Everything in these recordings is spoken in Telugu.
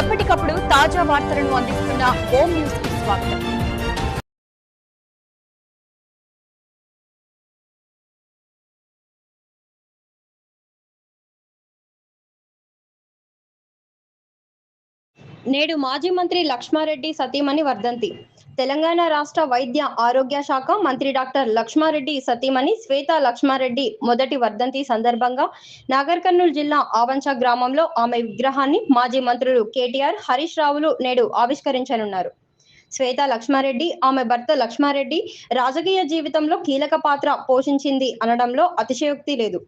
ఎప్పటికప్పుడు తాజా వార్తలను అందిస్తున్న ఓం న్యూస్కి స్వాగతం. నేడు మాజీ మంత్రి లక్ష్మారెడ్డి సతీమణి వర్ధంతి. తెలంగాణ రాష్ట్ర వైద్య ఆరోగ్య శాఖ మంత్రి డాక్టర్ లక్ష్మారెడ్డి సతీమణి శ్వేత లక్ష్మారెడ్డి మొదటి వర్ధంతి సందర్భంగా నాగర్ కర్నూలు జిల్లా ఆవంచ గ్రామంలో ఆమె విగ్రహాన్ని మాజీ మంత్రులు కేటీఆర్ హరీష్ రావులు నేడు ఆవిష్కరించనున్నారు. శ్వేత లక్ష్మారెడ్డి ఆమె భర్త లక్ష్మారెడ్డి రాజకీయ జీవితంలో కీలక పాత్ర పోషించింది అనడంలో అతిశయోక్తి లేదు.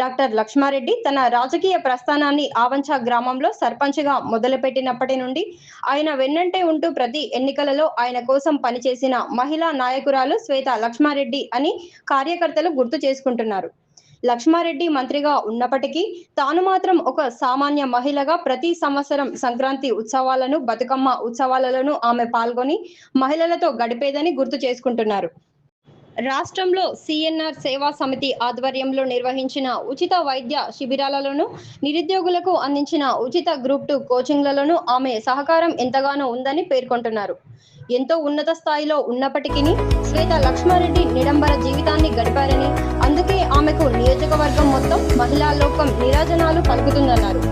డాక్టర్ లక్ష్మారెడ్డి తన రాజకీయ ప్రస్థానాన్ని ఆవంచ గ్రామంలో సర్పంచ్గా మొదలుపెట్టినప్పటి నుండి ఆయన వెన్నంటే ఉంటూ ప్రతి ఎన్నికలలో ఆయన కోసం పనిచేసిన మహిళా నాయకురాలు శ్వేత లక్ష్మారెడ్డి అని కార్యకర్తలు గుర్తు చేసుకుంటున్నారు. లక్ష్మారెడ్డి మంత్రిగా ఉన్నప్పటికీ తాను మాత్రం ఒక సామాన్య మహిళగా ప్రతి సంవత్సరం సంక్రాంతి ఉత్సవాలను బతుకమ్మ ఉత్సవాలలోనూ ఆమె పాల్గొని మహిళలతో గడిపేదని గుర్తు చేసుకుంటున్నారు. రాష్ట్రంలో సిఎన్ఆర్ సేవా సమితి ఆధ్వర్యంలో నిర్వహించిన ఉచిత వైద్య శిబిరాలలోను నిరుద్యోగులకు అందించిన ఉచిత గ్రూప్ టూ కోచింగ్లలోనూ ఆమె సహకారం ఎంతగానో ఉందని పేర్కొంటున్నారు. ఎంతో ఉన్నత స్థాయిలో ఉన్నప్పటికీ శ్వేత లక్ష్మారెడ్డి నిడంబర జీవితాన్ని గడిపారని అందుకే ఆమెకు నియోజకవర్గం మొత్తం మహిళా లోకం నిరాజనాలు కలుగుతుందన్నారు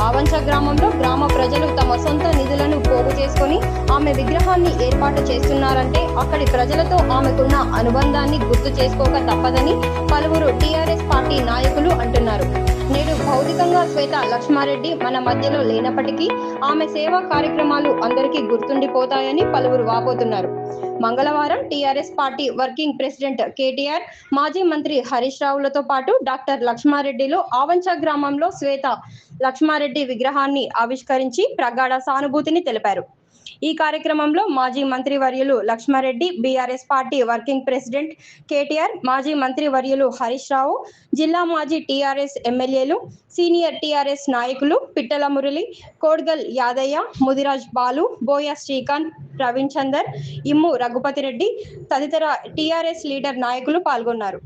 ఆవంచ గ్రామంలో గ్రామ ప్రజలు తమ సొంత నిధులను పోగు చేసుకొని ఆమె విగ్రహాన్ని ఏర్పాటు చేస్తున్నారంటే అక్కడి ప్రజలతో ఆమెకున్న అనుబంధాన్ని గుర్తు చేసుకోక తప్పదని పలువురు టీఆర్ఎస్ పార్టీ నాయకులు అంటున్నారు. నేడు భౌతికంగా శ్వేత లక్ష్మారెడ్డి మన మధ్యలో లేనప్పటికీ ఆమె సేవా కార్యక్రమాలు అందరికీ గుర్తుండిపోతాయని పలువురు వాపోతున్నారు. మంగళవారం TRS party working president KTR మాజీ మంత్రి హరీష్ రావులతో పాటు డాక్టర్ లక్ష్మారెడ్డిలో ఆవంచ గ్రామంలో శ్వేత లక్ష్మారెడ్డి విగ్రహాన్ని ఆవిష్కరించి ప్రగాఢ సానుభూతిని తెలిపారు. ఈ కార్యక్రమంలో మాజీ మంత్రి వర్యులు Laxma Reddy BRS party working president KTR మాజీ మంత్రి వర్యులు హరీష్ రావు జిల్లా మాజీ టీఆర్ఎస్ ఎమ్మెల్యేలు సీనియర్ టీఆర్ఎస్ నాయకులు పిట్టల మురళి కోడ్గల్ యాదయ్య ముదిరాజ్ బాలు బోయ శ్రీకాంత్ ప్రవీణ్ చందర్ ఇమ్ము రఘుపతి రెడ్డి తదితర టీఆర్ఎస్ లీడర్ నాయకులు పాల్గొన్నారు.